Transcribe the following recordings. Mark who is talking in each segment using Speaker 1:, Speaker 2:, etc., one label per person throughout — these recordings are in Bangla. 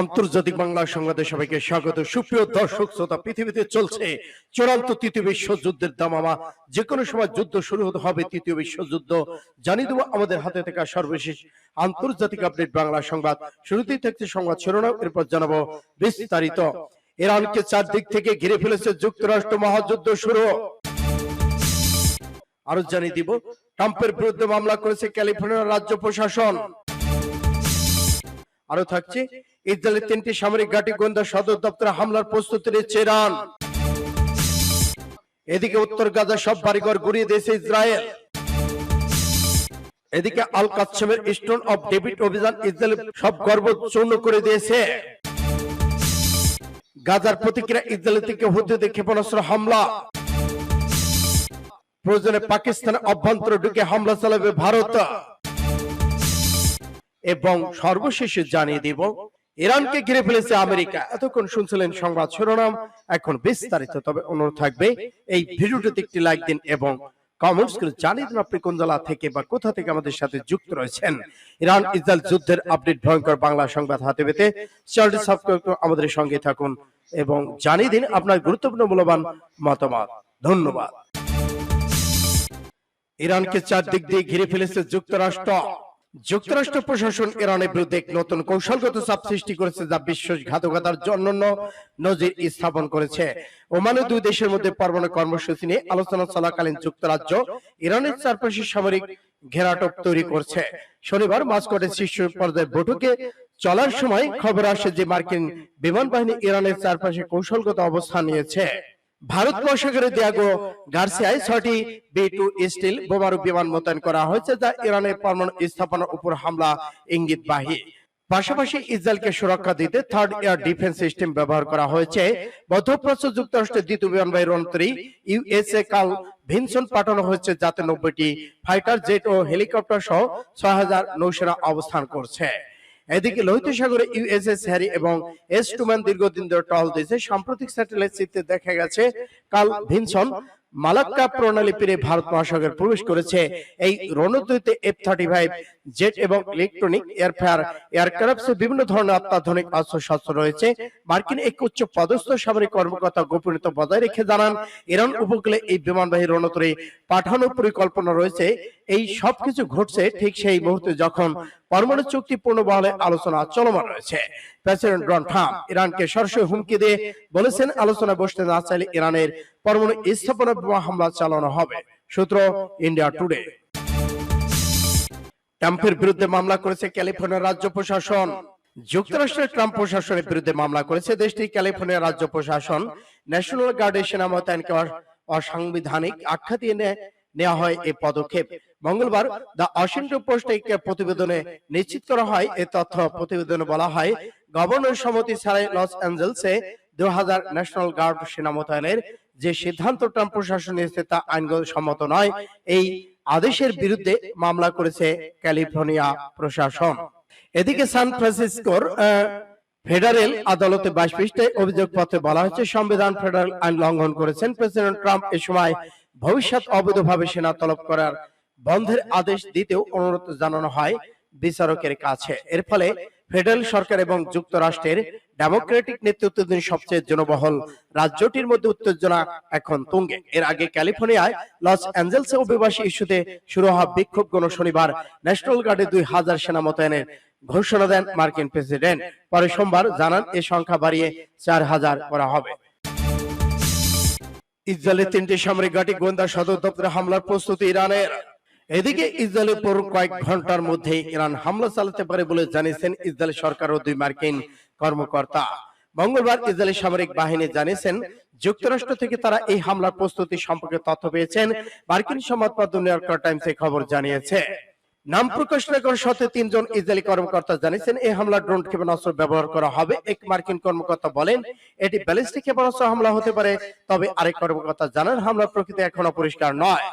Speaker 1: আন্তর্জাতিক বাংলা সংবাদে সবাইকে স্বাগত। সুপ্রিয় দর্শক, শ্রোতা, পৃথিবীতে চলছে চূড়ান্ত তৃতীয় বিশ্বযুদ্ধের দামামা। যে কোনো সময় যুদ্ধ শুরু হতে হবে তৃতীয় বিশ্বযুদ্ধ। জানিয়ে দেবো আমাদের হাতে থাকা সর্বশেষ আন্তর্জাতিক আপডেট বাংলা সংবাদ। শুরুতেই থাকছে সংবাদ শিরোনাম, এরপর জানাব বিস্তারিত। ইরানকে চারদিক থেকে ঘিরে ফেলেছে যুক্তরাষ্ট্র মহাযুদ্ধ শুরু। আরও জানিয়ে দিব, ট্রাম্পের বিরুদ্ধে মামলা করেছে ক্যালিফোর্নিয়ার রাজ্য প্রশাসন। আরও থাকছে ইসরায়েলের তিনটি সামরিক ঘাঁটি গোয়েন্দা সদর দপ্তরে হামলার প্রস্তুতি নিচ্ছে ইরান। এদিকে উত্তর গাজা সব বাড়িঘর গুড়িয়ে দিয়েছে ইসরায়েল। এদিকে আল কাচ্ছেমের স্টোন অফ ডেভিড অভিযান ইসরায়েল সব গর্ব চূর্ণ করে দিয়েছে। গাজার প্রতিক্রিয়া ইসরায়েল থেকে হুদ্দিতে ক্ষেপণাস্ত্র হামলা। প্রয়োজনে পাকিস্তানের অভ্যন্তরে ঢুকে হামলা চালাবে ভারত। এবং সর্বশেষে জানিয়ে দিব ইরানকে ঘিরে ফেলেছে আমেরিকা। এতক্ষণ শুনছিলেন সংবাদ শিরোনাম। এখন বিস্তারিত তবে অনুরোধ থাকবে এই ভিডিওটিতে একটি লাইক দিন এবং কমেন্টস করে জানিয়ে দিন আপনি কোন জেলা থেকে বা কোথা থেকে আমাদের সাথে যুক্ত রয়েছেন। ইরান ইসরায়েল যুদ্ধের আপডেট ভয়ঙ্কর বাংলা সংবাদ হাতে পেতে চ্যানেলটি সাবস্ক্রাইব করে আমাদের সঙ্গে থাকুন এবং জানিয়ে দিন আপনার গুরুত্বপূর্ণ মূল্যবান মতামত। ধন্যবাদ। ইরানকে চারদিক দিয়ে ঘিরে ফেলেছে যুক্তরাষ্ট্র। যুক্তরাষ্ট্র প্রশাসন ইরানের বিরুদ্ধে এক নতুন কৌশলগত চাপ সৃষ্টি করেছে যা বিশ্বাসঘাতকতার জন্য নজির স্থাপন করেছে। ওমানে দুই দেশের মধ্যে পরমাণু কর্মসূচি নিয়ে আলোচনা চলাকালীন যুক্তরাজ্য ইরানের চারপাশে সামরিক ঘেরাটোপ তৈরি করছে। শনিবার মাস্কটে শীর্ষ পর্যায়ে বৈঠকে চলার সময় খবর আসে যে মার্কিন বিমান বাহিনী ইরানের চারপাশে কৌশলগত অবস্থান নিয়েছে। ভারত মহাসাগরে দিয়াগো গার্সিয়ায় ছয়টি বি টু স্টিল বোমারু বিমান মোতায়েন করা হয়েছে যা ইরানের পরমাণু স্থাপনার উপর হামলা ইঙ্গিতবাহী। পাশাপাশি ইসরায়েলকে সুরক্ষা দিতে থার্ড এয়ার ডিফেন্স সিস্টেম ব্যবহার করা হয়েছে। মধ্যপ্রাচ্য যুক্তরাষ্ট্রের দ্বিতীয় বিমানবাহী রণতরী ইউএসএ কাল ভিনসন পাঠানো হয়েছে, যাতে নব্বইটি ফাইটার, জেট ও হেলিকপ্টার সহ ছয় হাজার নৌসেনা অবস্থান করছে। এদিকে লোহিত সাগরে ইউএসএস হ্যারি এবং এস টুম্যান দীর্ঘদিন ধরে টহল দিয়েছে। সাম্প্রতিক স্যাটেলাইট চিত্রে দেখা গেছে কাল ভিনসন মালাক্কা প্রণালী পেরে ভারত মহাসাগর প্রবেশ করেছে। এই রণদ্বৈতে এফ থার্টি ফাইভ জেট এবং ইলেকট্রনিক এয়ারফেয়ার এয়ারক্রাফটে বিভিন্ন ধরনের অত্যাধুনিক অস্ত্র শস্ত্র রয়েছে। মার্কিন এক উচ্চ পদস্থ সামরিক কর্মকর্তা গোপনীয়তা বজায় রেখে জানান, ইরান উপকূলে এই বিমানবাহী রণতরী পাঠানোর পরিকল্পনা রয়েছে। এই সবকিছু ঘটছে ঠিক সেই মুহূর্তে যখন পরমাণু চুক্তি পূর্ণ বহলে আলোচনা চলমান রয়েছে। প্রেসিডেন্ট ডোনাল্ড ট্রাম্প ইরানকে সরাসরি হুমকি দিয়ে বলেছেন আলোচনা বসতে না চাইলে ইরানের পরমাণু স্থাপনা হামলা চালানো হবে। সূত্র ইন্ডিয়া টুডে। ট্রাম্পের বিরুদ্ধে মামলা করেছে ক্যালিফোর্নিয়া রাজ্য প্রশাসন। যুক্তরাষ্ট্রের ট্রাম্প প্রশাসনের বিরুদ্ধে মামলা করেছে দেশটি ক্যালিফোর্নিয়া রাজ্য প্রশাসন। ন্যাশনাল গার্ডের সেনা মোতায়েনকে অসাংবিধানিক আখ্যা দিয়ে নেওয়া হয় এই পদক্ষেপ। মঙ্গলবার দ্য ওয়াশিংটন পোস্ট এক প্রতিবেদনে নিশ্চিত করা হয় এই তথ্য প্রতিবেদনে বলা হয়, গভর্নর সম্মতি ছাড়াই লস অ্যাঞ্জেলসে দু হাজার ন্যাশনাল গার্ড সেনা মোতায়েনের যে সিদ্ধান্ত ট্রাম্প প্রশাসন নিয়েছে তা আইনগত সম্মত নয়, এই আদেশের বিরুদ্ধে মামলা করেছে ক্যালিফোর্নিয়া প্রশাসন। এদিকে সান ফ্রান্সিসকোর ফেডারেল আদালতে বাইশ পৃষ্ঠায় অভিযোগপত্রে বলা হয়েছে সংবিধান ফেডারেল আইন লঙ্ঘন করেছেন প্রেসিডেন্ট ট্রাম্প এ সময়। ভবিষ্যৎ অবৈধভাবে সেনা তলব করার বন্ধের আদেশ দিতেও অনুরোধ জানানো হয় বিচারকের কাছে। এর ফলে ফেডারেল সরকার এবং যুক্তরাষ্ট্রের ডেমোক্রেটিক নেতৃত্বাধীন সবচেয়ে জনবহল রাজ্যটির মধ্যে উত্তেজনা এখন তুঙ্গে। এর আগে ক্যালিফোর্নিয়ায় লস অ্যাঞ্জেলসে অভিবাসী ইস্যুতে শুরু হওয়া বিক্ষোভ গণ শনিবার ন্যাশনাল গার্ডে দুই হাজার সেনা মোতায়েনের ঘোষণা দেন মার্কিন প্রেসিডেন্ট। পরে সোমবার জানান এ সংখ্যা বাড়িয়ে চার হাজার করা হবে। ইসরায়েলের তিনটি সামরিক ঘাঁটি গোয়েন্দা সদর দপ্তরে হামলার প্রস্তুতি ইরানের। এদিকে ইসরায়েলের পর কয়েক ঘণ্টার মধ্যে ইরান হামলা চালাতে পারে বলে জানিয়েছেন ইসরায়েল সরকার ও দুই মার্কিন কর্মকর্তা। মঙ্গলবার ইসরায়েলি সামরিক বাহিনী জানিয়েছেন, যুক্তরাষ্ট্র থেকে তারা এই হামলার প্রস্তুতি সম্পর্কে তথ্য পেয়েছেন। মার্কিন সংবাদপত্র নিউ ইয়র্ক টাইমস এই খবর জানিয়েছে। নাম প্রকাশ না করার সত্ত্বে তিনজন ইসরায়েলি কর্মকর্তা জানিয়েছেন, এই হামলা ড্রোন ক্ষেপণাস্ত্র ব্যবহার করা হবে। এক মার্কিন কর্মকর্তা বলেন, এটি ব্যালিস্টিক ক্ষেপণাস্ত্র হামলা হতে পারে, তবে আরেক কর্মকর্তা জানান, হামলার প্রকৃতি এখনও পরিষ্কার নয়।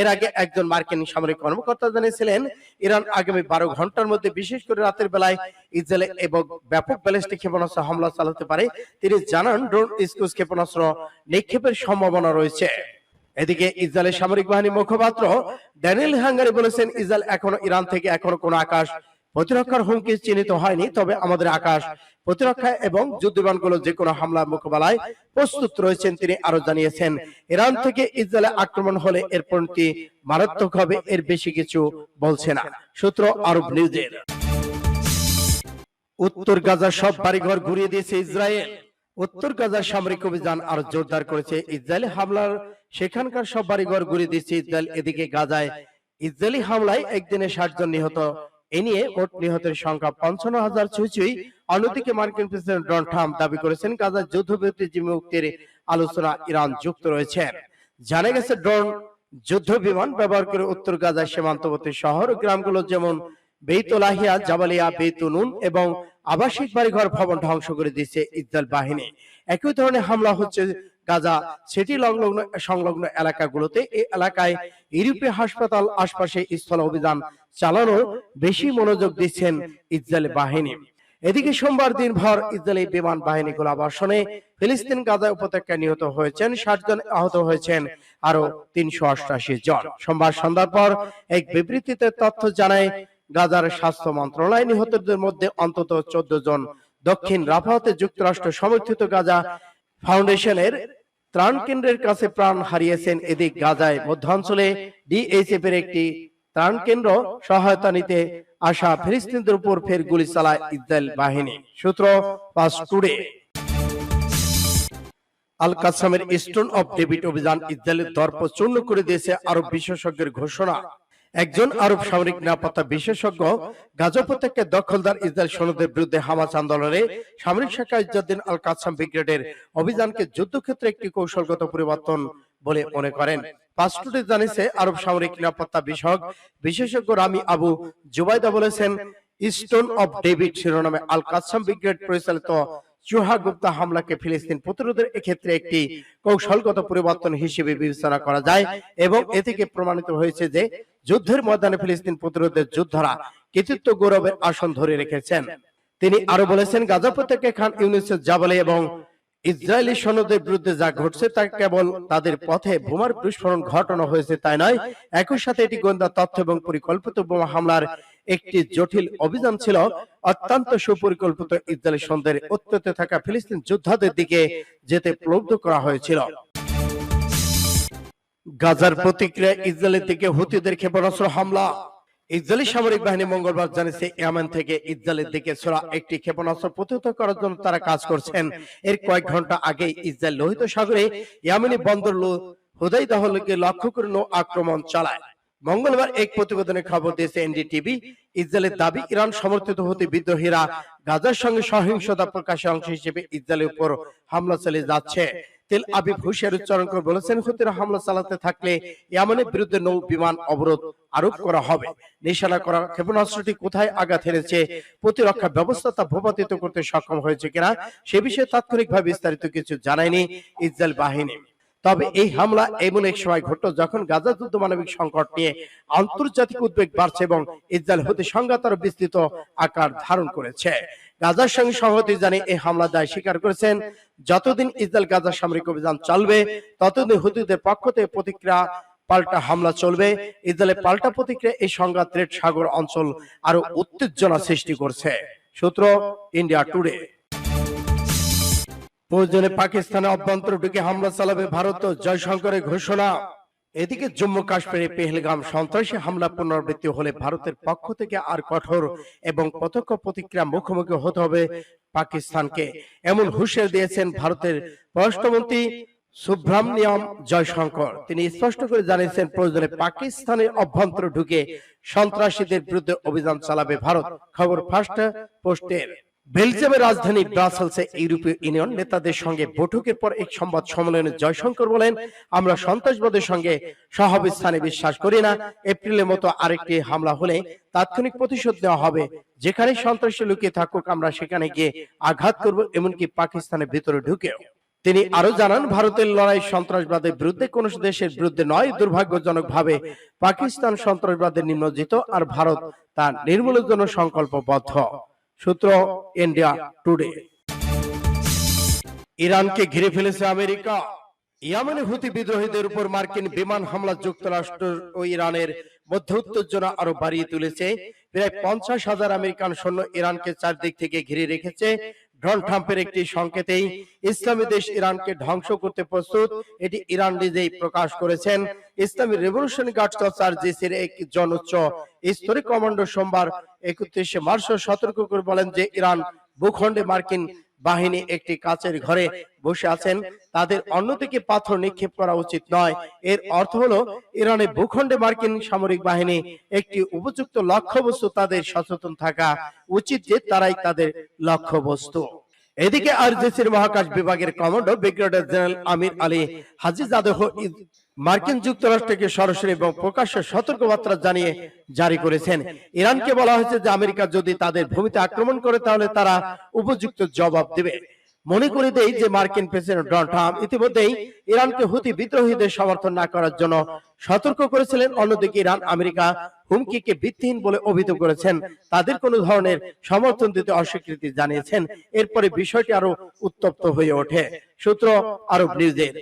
Speaker 1: এর আগে একজন মার্কিন সামরিক কর্মকর্তা জানিয়েছিলেন, ইরান আগামী বারো ঘণ্টার মধ্যে বিশেষ করে রাতের বেলায় ইসরায়েল এবং ব্যাপক ব্যালিস্টিক ক্ষেপণাস্ত্র হামলা চালাতে পারে। তিনি জানান, ড্রোন স্কুস ক্ষেপণাস্ত্র নিক্ষেপের সম্ভাবনা রয়েছে। এদিকে ইসরায়েলের সামরিক বাহিনী মুখপাত্র ড্যানিয়েল হাঙ্গারি বলেছেন, ইসরায়েল এখনও ইরান থেকে এখনও কোনো আকাশ প্রতিরক্ষার হুমকি চিহ্নিত হয়নি, তবে আমাদের আকাশ, প্রতিরক্ষা এবং যুদ্ধবিমানগুলো যে কোনো হামলার মোকাবেলায় প্রস্তুত রয়েছেন তিনি আরও জানিয়েছেন। ইরান থেকে ইসরায়েলে আক্রমণ হলে এর পরিণতি মারাত্মক হবে এর বেশি কিছু বলছে না। সূত্র আরব নিউজের। উত্তর গাজার সব বাড়িঘর ঘুরিয়ে দিয়েছে ইসরায়েল। উত্তর গাজার সামরিক অভিযান আরও জোরদার করেছে। ইসরায়েলি হামলার সেখানকার সব বাড়িঘর ঘুরিয়ে দিয়েছে ইসরায়েল। এদিকে গাজায় ইসরায়েলি হামলায় একদিনে ষাট জন নিহত। এ নিয়ে মোট নিহতের সংখ্যা পঞ্চান্ন হাজার ছুঁই অন্যদিকে মার্কিন প্রেসিডেন্ট ডোনাল্ড ট্রাম্প দাবি করেছেন গাজার যুদ্ধবিরতি মুক্তির আলোচনা ইরান যুক্ত রয়েছে। জানা গেছে ড্রোন যুদ্ধ বিমান ব্যবহার করে উত্তর গাজার সীমান্তবর্তী শহর গ্রামগুলো যেমন বেইতলাহিয়া জাবালিয়া বেতুনুন এবং আবাসিক বাড়িঘর ভবন ধ্বংস করে দিয়েছে ইসরায়েল বাহিনী। একই ধরনের হামলা হচ্ছে গাজা সিটি সংলগ্ন সংলগ্ন এলাকাগুলোতে। এই এলাকায় ইউরোপীয় হাসপাতাল আশপাশে স্থল অভিযান চালানোর বেশি মনোযোগ দিচ্ছেন ইসরায়েল বাহিনী। এদিকে সোমবার দিনভর ইসরায়েলি বিমান বাহিনী গোলাবর্ষণে ফিলিস্তিন গাজা উপত্যকায় নিহত হয়েছেন ষাট জন আহত হয়েছেন আরও তিনশো অষ্টাশি জন। সোমবার সন্ধ্যার পর এক বিবৃতিতে তথ্য জানায়, গাজার স্বাস্থ্য মন্ত্রণালয় নিহতদের মধ্যে অন্তত চোদ্দ জন দক্ষিণ রাফাহতে যুক্তরাষ্ট্র সমর্থিত গাজা ফাউন্ডেশনের ত্রাণ কেন্দ্রের কাছে প্রাণ হারিয়েছেন এদিক গাজায়। মধ্যাঞ্চলে ডিএইচএফ এর একটি ত্রাণ কেন্দ্র সহায়তা নিতে আসা ফিলিস্তিনদের উপর ফের গুলি চালায় ইসরায়েল বাহিনী। সূত্র পাস টুডে। আল কাসামের স্টোন অফ ডেভিড অভিযান ইসরায়েলের দর্প চূর্ণ করে দিয়েছে আরব বিশেষজ্ঞের ঘোষণা। একজন আরব সামরিক নিরাপত্তা বিশেষজ্ঞ গাজা উপত্যকায় দখলদার ইসরায়েল সৈন্যদের বিরুদ্ধে হামাস আন্দোলনে সামরিক শাখা ইজ্জাদ্দিন আল কাসাম ব্রিগেডের অভিযানকে যুদ্ধক্ষেত্রে একটি কৌশলগত পরিবর্তন বলে মনে করেন। পাসটুডে জানিয়েছে আরব সামরিক নিরাপত্তা বিষয়ক বিশেষজ্ঞ রামি আবু জুবাইদা বলেছেন স্টোন অফ ডেভিড শিরোনামে আল কাসাম ব্রিগেড পরিচালিত চুহা গুপ্তা হামলাকে ফিলিস্তিন প্রতিরোধের এক্ষেত্রে একটি কৌশলগত পরিবর্তন হিসেবে বিবেচনা করা যায় এবং এ থেকে প্রমাণিত হয়েছে যে যুদ্ধের ময়দানে ফিলিস্তিন প্রতিরোধের যোদ্ধারা কৃতিত্ব গৌরবের আসন ধরে রেখেছেন। তিনি আরও বলেছেন, গাজা প্রত্যেকে খান ইউনিসেফ জাবালে এবং ইসরায়েলি সৈন্যদের বিরুদ্ধে যা ঘটছে তা কেবল তাদের পথে বোমার বিস্ফোরণ ঘটানো হয়েছে তাই নয়? একই সাথে এটি গোয়েন্দা তথ্য এবং পরিকল্পিত বোমা হামলার একটি জটিল অভিযান ছিল। অত্যন্ত সুপরিকল্পিত ইসরায়েলি সন্ধ্যের উত্তরে থাকা ফিলিস্তিন যোদ্ধাদের দিকে যেতে প্রলুব্ধ করা হয়েছিল। গাজার প্রতিক্রিয়া ইসরায়েলের দিকে হুতিদের ক্ষেপণাস্ত্র হামলা। ইসরায়েলি সামরিক বাহিনী মঙ্গলবার জানিয়েছে ইয়ামেন থেকে ইসরায়েলের দিকে ছোড়া একটি ক্ষেপণাস্ত্র প্রতিহত করার জন্য তারা কাজ করছেন। এর কয়েক ঘণ্টা আগে ইসরায়েল লোহিত সাগরে ইয়ামেনি বন্দর হুদাইদাহলকে লক্ষ্য করে নৌ আক্রমণ চালায়। মঙ্গলবার এক প্রতিবেদনে খবর দিয়েছে এনডিটিভি ইসরায়েলের দাবি ইরান সমর্থিত হতে বিদ্রোহীরা গাজার সঙ্গে সহিংসতা প্রকাশের অংশ হিসেবে ইসরায়েলের উপর হামলা চালিয়ে যাচ্ছে। তেল আবিব হুশিয়ার উচ্চারণ করে বলেছেন হুতিরা হামলা চালাতে থাকলে ইয়ামানের বিরুদ্ধে নৌ বিমান অবরোধ আরোপ করা হবে। নিশানা করা ক্ষেপণাস্ত্রটি কোথায় আঘাত হেরেছে প্রতিরক্ষা ব্যবস্থা তা ভূপাতিত করতে সক্ষম হয়েছে কিনা সে বিষয়ে তাৎক্ষণিকভাবে বিস্তারিত কিছু জানায়নি ইসরায়েল বাহিনী। তবে এই হামলা এমন এক সময় ঘটল যখন গাজা যুদ্ধ মানবিক সংকট নিয়ে আন্তর্জাতিক উদ্বেগ বাড়ছে এবং ইসরায়েল হতে সংঘাত আরও বিস্তৃত আকার ধারণ করেছে। গাজার সঙ্গে সংহতি জানিয়ে এই হামলা দায় স্বীকার করেছেন। যতদিন ইসরায়েল গাজা সামরিক অভিযান চলবে, ততদিন হুতিদের পক্ষ থেকে প্রতিক্রিয়া পাল্টা হামলা চলবে। ইসরায়েলের পাল্টা প্রতিক্রিয়া এই সংঘাত রেড সাগর অঞ্চল আরও উত্তেজনা সৃষ্টি করছে। সূত্র ইন্ডিয়া টুডে। প্রয়োজনে পাকিস্তানে অভ্যন্তর ঢুকে হামলা চালাবে ভারত জয়শঙ্করের ঘোষণা। এদিকে জম্মু কাশ্মীরে পেহেলগাম সন্ত্রাসী হামলা পুনরাবৃত্তি হলে ভারতের পক্ষ থেকে আর কঠোর এবং প্রত্যক্ষ প্রতিক্রিয়া মুখোমুখি হতে হবে পাকিস্তানকে। এমন হুঁশিয়ার দিয়েছেন ভারতের পররাষ্ট্রমন্ত্রী সুব্রামনিয়ম জয়শঙ্কর। তিনি স্পষ্ট করে জানিয়েছেন, প্রয়োজনে পাকিস্তানের অভ্যন্তর ঢুকে সন্ত্রাসীদের বিরুদ্ধে অভিযান চালাবে ভারত। খবর ফার্স্ট পোস্টের। বেলজিয়ামের রাজধানী ব্রাসেলসে ইউরোপীয় ইউনিয়ন নেতাদের সঙ্গে বৈঠকের পর এক সংবাদ সম্মেলনে জয়শঙ্কর বলেন, আমরা সন্ত্রাসবাদের সঙ্গে সহাবস্থানে বিশ্বাস করি না। এপ্রিলের মতো আরেকটি হামলা হলে তাৎক্ষণিক প্রতিশোধ নেওয়া হবে। যেখানে সন্ত্রাসী লুকিয়ে থাকুক, আমরা সেখানে গিয়ে আঘাত করব, এমনকি পাকিস্তানের ভিতরে ঢুকেও। তিনি আরও জানান, ভারতের লড়াই সন্ত্রাসবাদের বিরুদ্ধে কোন দেশের বিরুদ্ধে নয়। দুর্ভাগ্যজনক ভাবে পাকিস্তান সন্ত্রাসবাদের নিম্নজিত, আর ভারত তা নির্মূলের জন্য সংকল্পবদ্ধ। সূত্র ইন্ডিয়া টুডে ইরানকে ঘিরে ফেলেছে আমেরিকা। ইয়ামেনে হুতি বিদ্রোহীদের উপর মার্কিন বিমান হামলা যুক্তরাষ্ট্র ও ইরানের মধ্যে উত্তেজনা আরও বাড়িয়ে তুলেছে। প্রায় পঞ্চাশ হাজার আমেরিকান সৈন্য ইরানকে চারদিক থেকে ঘিরে রেখেছে। ডোনাল্ড ট্রাম্পের একটি সংকেতেই ইসলামী দেশ ইরানকে ধ্বংস করতে প্রস্তুত। এটি ইরান নিজেই প্রকাশ করেছেন। ইসলামী রেভলিউশন গার্ডস অফ সার্জিসের এক জনোচ্চ স্তরী কমান্ডো সোমবার একত্রিশে মার্চ সতর্ক করে বলেন যে ইরান ভূখণ্ডে মার্কিন বাহিনী একটি কাচের ঘরে বসে আছেন। তাদের অন্যদিকে পাথর নিক্ষেপ করা উচিত নয়। এর অর্থ হলো ইরানের ভূখণ্ডে মার্কিন সামরিক বাহিনী একটি উপযুক্ত লক্ষ্যবস্তু তাদের সচেতন থাকা উচিত যে তারাই তাদের লক্ষ্যবস্তু। এদিকে আরজেসির মহাকাশ বিভাগের commando brigadier general Amir Ali Hajizadeh মার্কিন যুক্তরাষ্ট্রকে সরাসরি এবং প্রকাশ্যে সতর্কবার্তা জানিয়ে জারি করেছেন। ইরানকে বলা হয়েছে যে আমেরিকা যদি তাদের ভূমিতে আক্রমণ করে, তাহলে তারা উপযুক্ত জবাব দেবে। মনে করে দেই যে মার্কিন প্রেসিডেন্ট ডোনাল্ড ট্রাম্প ইতিমধ্যেই ইরানকে হুতি বিদ্রোহীদের সমর্থন না করার জন্য সতর্ক করেছিলেন। অন্যদিকে ইরান আমেরিকা হুমকিকে ভিত্তিহীন বলে অভিযোগ করেছেন। তাদের কোনো ধরনের সমর্থন দিতে অস্বীকৃতি জানিয়েছেন। এরপরে বিষয়টি আরও উত্তপ্ত হয়ে ওঠে। সূত্র আরব নিউজের।